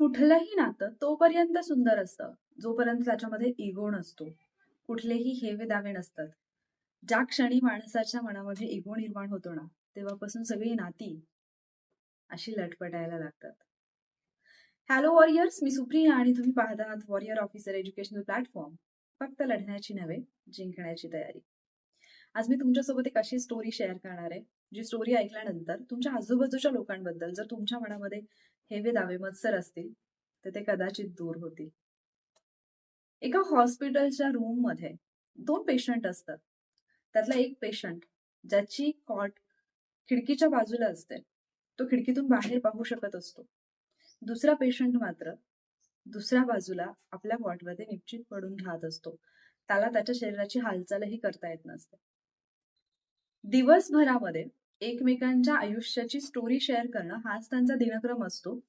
कुठलंही नातं तोपर्यंत सुंदर असतं, जोपर्यंत त्याच्यामध्ये इगो नसतो. कुठलेही हेवे-दावे नसतात. ज्या क्षणी माणसाच्या मनामध्ये इगो निर्माण होतो ना, तेव्हापासून सगळी नाती अशी लटपटायला लागतात. हॅलो वॉरियर्स, मी सुप्रिया आणि तुम्ही पाहत आहात वॉरियर ऑफिसर एज्युकेशनल प्लॅटफॉर्म. फक्त लढण्याची नव्हे, जिंकण्याची तयारी. आज मी तुमच्यासोबत एक अशी स्टोरी शेअर करणार आहे, जी स्टोरी ऐकल्यानंतर तुमच्या आजूबाजूच्या लोकांबद्दल जर तुमच्या मनामध्ये हेवे-दावे, मत्सर असतील, तर ते कदाचित दूर होतील. एका हॉस्पिटलच्या रूममध्ये दोन पेशंट असतात. त्यातला एक पेशंट ज्याची कॉट खिडकीच्या बाजूला असते. तो खिडकीतून बाहेर पाहू शकत असतो. दुसरा पेशंट मात्र दुसऱ्या बाजूला आपल्या कॉटमध्ये निश्चित पडून राहत असतो. त्याला त्याच्या शरीराची हालचालही करता येत नसते. दिवसभरामध्ये एकमेकांच्या आयुष्याची स्टोरी शेअर करणं हाच त्यांचा दिनक्रम असतो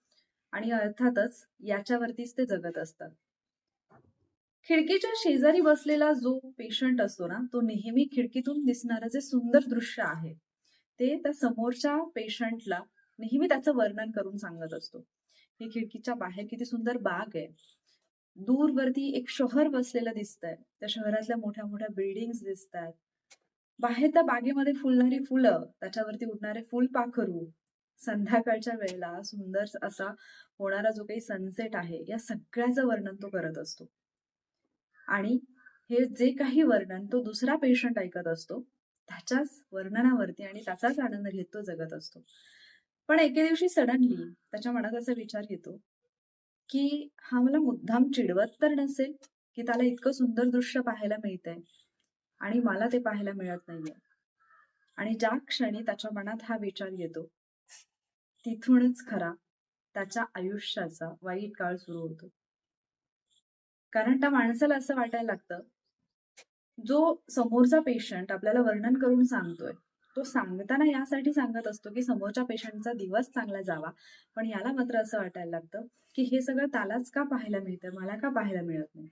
आणि अर्थातच याच्यावरतीच ते जगत असतात. खिडकीच्या शेजारी बसलेला जो पेशंट असतो ना, तो नेहमी खिडकीतून दिसणारं जे सुंदर दृश्य आहे, ते त्या समोरच्या पेशंटला नेहमी त्याचं वर्णन करून सांगत असतो. ही खिडकीच्या बाहेर किती सुंदर बाग आहे. दूरवरती एक शहर बसलेलं दिसतंय. त्या शहरातल्या मोठ्या-मोठ्या बिल्डिंग्स दिसतायत. बाहेर त्या बागेमध्ये फुलणारी फुलं, त्याच्यावरती उडणारे फुलपाखरू, संध्याकाळच्या वेळेला सुंदर असा होणारा जो काही सनसेट आहे, या सगळ्याचं वर्णन तो करत असतो. आणि हे जे काही वर्णन तो दुसरा पेशंट ऐकत असतो, त्याच्याच वर्णनावरती आणि त्याचाच आनंद घेत तो जगत असतो. पण एके दिवशी सडनली त्याच्या मनात असा विचार येतो, की हा मला मुद्दाम चिडवत तर नसेल, की त्याला इतकं सुंदर दृश्य पाहायला मिळतंय आणि मला ते पाहायला मिळत नाहीये. आणि ज्या क्षणी त्याच्या मनात हा विचार येतो, तिथूनच खरा त्याच्या आयुष्याचा वाईट काळ सुरू होतो. कारण त्या माणसाला असं वाटायला लागतं, जो समोरचा पेशंट आपल्याला वर्णन करून सांगतोय, तो सांगताना यासाठी सांगत असतो, की समोरच्या पेशंटचा दिवस चांगला जावा. पण याला मात्र असं वाटायला लागतं, की हे सगळं त्यालाच का पाहायला मिळतं मला का पाहायला मिळत नाही?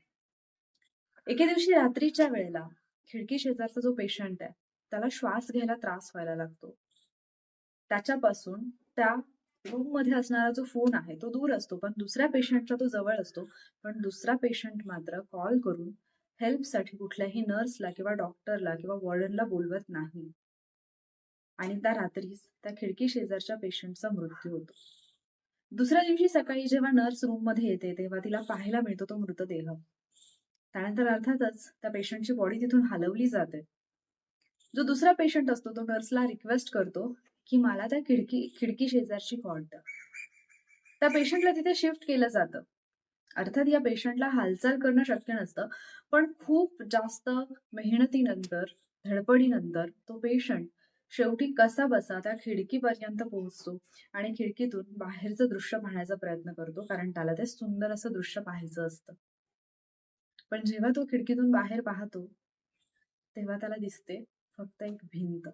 एके दिवशी रात्रीच्या वेळेला खिडकी शेजारचा जो पेशंट आहे, त्याला श्वास घ्यायला त्रास व्हायला लागतो. त्याच्यापासून त्या रूममध्ये असणारा जो फोन आहे, तो दूर असतो. पण दुसऱ्या पेशंटचा तो जवळ असतो. पण दुसरा पेशंट मात्र कॉल करून हेल्पसाठी कुठल्याही नर्सला किंवा डॉक्टरला किंवा वॉर्डनला बोलवत नाही. आणि त्या रात्रीच त्या खिडकी शेजारच्या पेशंटचा मृत्यू होतो. दुसऱ्या दिवशी सकाळी जेव्हा नर्स रूममध्ये येते, तेव्हा तिला पाहायला मिळतो तो मृतदेह. त्यानंतर अर्थातच त्या पेशंटची बॉडी तिथून हलवली जाते. जो दुसरा पेशंट असतो, तो नर्सला रिक्वेस्ट करतो, की मला त्या खिडकी खिडकी शेजारची कॉल द्या. त्या पेशंटला तिथे शिफ्ट केलं जातं. अर्थात या पेशंटला हालचाल करणं शक्य नसतं. पण खूप जास्त मेहनतीनंतर, धडपडीनंतर तो पेशंट शेवटी कसा बसा त्या खिडकीपर्यंत पोहोचतो आणि खिडकीतून बाहेरचं दृश्य पाहण्याचा प्रयत्न करतो. कारण त्याला ते सुंदर असं दृश्य पाहायचं असतं. पण जेव्हा तो खिडकीतून बाहेर पाहतो, तेव्हा त्याला दिसते फक्त एक भिंत.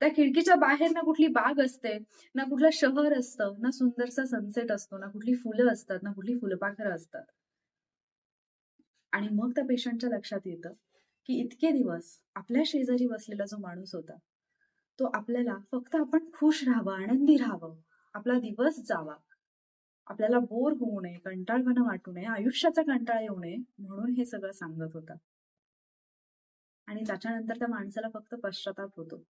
त्या खिडकीच्या बाहेर ना कुठली बाग असते, ना कुठलं शहर असतं, ना सुंदरसा सनसेट असतो, ना कुठली फुलं असतात, ना कुठली फुलपाखरं असतात. आणि मग त्या पेशंटच्या लक्षात येतं, की इतके दिवस आपल्या शेजारी बसलेला जो माणूस होता, तो आपल्याला फक्त आपण खुश राहावं, आनंदी राहावं, आपला दिवस जावा, आपल्याला बोर होऊ नये, कंटाळवाणं वाटू नये, आयुष्याचा कंटाळा येऊ नये, म्हणून हे सगळं सांगत होता. आणि त्याच्यानंतर त्या माणसाला फक्त पश्चाताप होतो.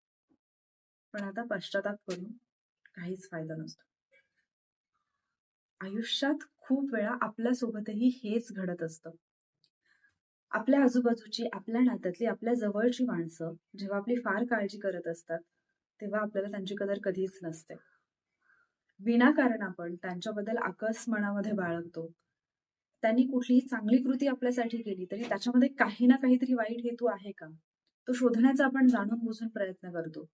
पण आता पश्चाताप करून काहीच फायदा नसतो. आयुष्यात खूप वेळा आपल्यासोबतही हेच घडत असतं. आपल्या आजूबाजूची, आपल्या नात्यातली, आपल्या जवळची माणसं जेव्हा आपली फार काळजी करत असतात, तेव्हा आपल्याला त्यांची कदर कधीच नसते. विनाकारण आपण त्यांच्याबद्दल आकस मनामध्ये बाळगतो. त्यांनी कुठलीही चांगली कृती आपल्यासाठी केली, तरी त्याच्यामध्ये काही ना काहीतरी वाईट हेतू आहे का? तो शोधण्याचा आपण जाणून-बुजून प्रयत्न करतो.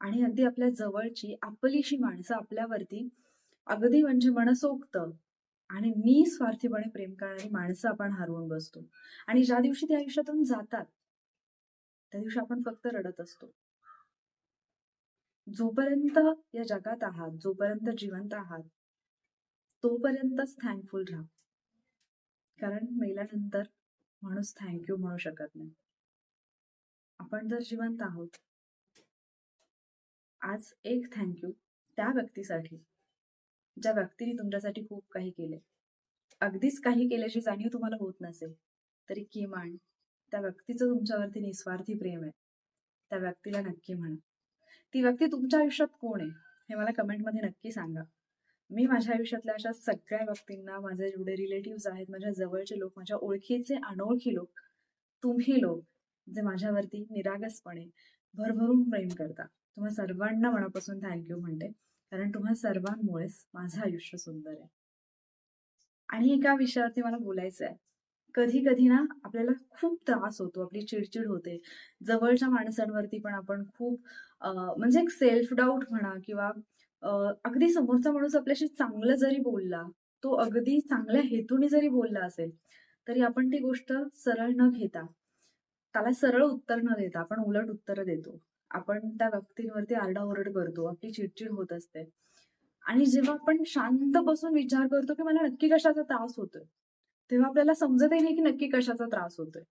आणि अगदी आपल्या जवळची, आपलीशी माणसं आपल्यावरती अगदी म्हणजे मनसोक्त आणि निस्वार्थीपणे प्रेम करणारी माणसं आपण हरवून बसतो. आणि ज्या दिवशी ते आयुष्यातून जातात, त्या दिवशी आपण फक्त रडत असतो. जोपर्यंत या जगात आहात, जोपर्यंत जिवंत आहात, तोपर्यंतच थँकफुल राहा. कारण मेल्यानंतर माणूस थँक यू म्हणू शकत नाही. आपण जर जिवंत आहोत आज एक थँक यू त्या व्यक्तीसाठी ज्या व्यक्तीने तुमच्यासाठी खूप काही केले अगदीच काही केल्याची जाणीव तुम्हाला होत नसेल तरी किमान त्या व्यक्तीचं तुमच्यावरती निस्वार्थी प्रेम आहे त्या व्यक्तीला नक्की म्हणा ती व्यक्ती तुमच्या आयुष्यात कोण आहे? हे मला कमेंटमध्ये नक्की सांगा. मी माझ्या आयुष्यातल्या अशा सगळ्या व्यक्तींना माझे जेवढे रिलेटिव्ह आहेत माझ्या जवळचे लोक माझ्या ओळखीचे अनोळखी लोक तुम्ही लोक जे माझ्यावरती निरागसपणे भरभरून प्रेम करता. तुम्हा सर्वांना मनापासून थँक्यू म्हणते. कारण तुम्हा सर्वांमुळेच माझं आयुष्य सुंदर आहे. आणि एका विषयावरती मला बोलायचं आहे. कधी कधी ना आपल्याला खूप त्रास होतो आपली चिडचिड होते. जवळच्या माणसांवरती पण आपण खूप म्हणजे एक सेल्फ डाऊट म्हणा किंवा अगदी समोरचा माणूस आपल्याशी चांगलं जरी बोलला तो अगदी चांगल्या हेतूने जरी बोलला असेल तरी आपण ती गोष्ट सरळ न घेता त्याला सरळ उत्तर न देता आपण उलट उत्तर देतो. आपण त्या व्यक्तींवरती आरडाओरड करतो आपली चिडचिड होत असते. आणि जेव्हा आपण शांत बसून विचार करतो की मला नक्की कशाचा त्रास होतोय तेव्हा आपल्याला समजतही नाही की नक्की कशाचा त्रास होतोय.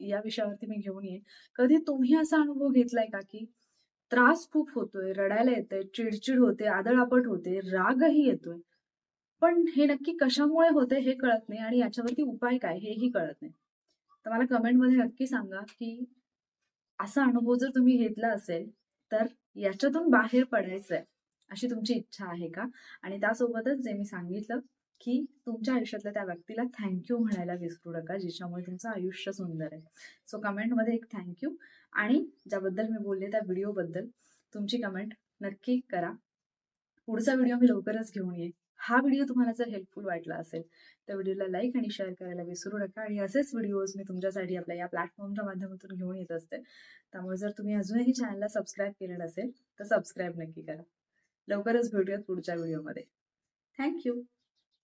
या विषयावरती मी घेऊन येईन. कधी तुम्ही असा अनुभव घेतलाय का की त्रास खूप होतोय रडायला येतंय चिडचिड होते आदळापट होते रागही येतोय. पण हे नक्की कशामुळे होते हे कळत नाही आणि याच्यावरती उपाय काय हेही कळत नाही. तर मला कमेंटमध्ये नक्की सांगा की असा अनुभव जर तुम्ही घेतला असेल तर याच्यातून बाहेर पडायचंय अशी तुमची इच्छा आहे का? आणि त्यासोबतच जे मी सांगितलं की तुमच्या आयुष्यातल्या त्या व्यक्तीला थँक्यू म्हणायला विसरू नका ज्याच्यामुळे तुमचं आयुष्य सुंदर आहे. सो कमेंटमध्ये एक थँक्यू आणि ज्याबद्दल मी बोलले त्या व्हिडिओबद्दल तुमची कमेंट नक्की करा. पुढचा व्हिडिओ मी लवकरच घेऊन येईन. हा व्हिडिओ तुम्हाला जर हेल्पफुल वाटला असेल तर व्हिडिओला लाईक आणि शेअर करायला विसरू नका आणि असेच व्हिडिओज मी तुमच्यासाठी आपल्या या प्लॅटफॉर्मच्या माध्यमातून घेऊन येत असते. त्यामुळे जर तुम्ही अजूनही चॅनलला सबस्क्राईब केलं नसेल तर सबस्क्राईब नक्की करा. लवकरच भेटूयात पुढच्या व्हिडिओमध्ये थँक्यू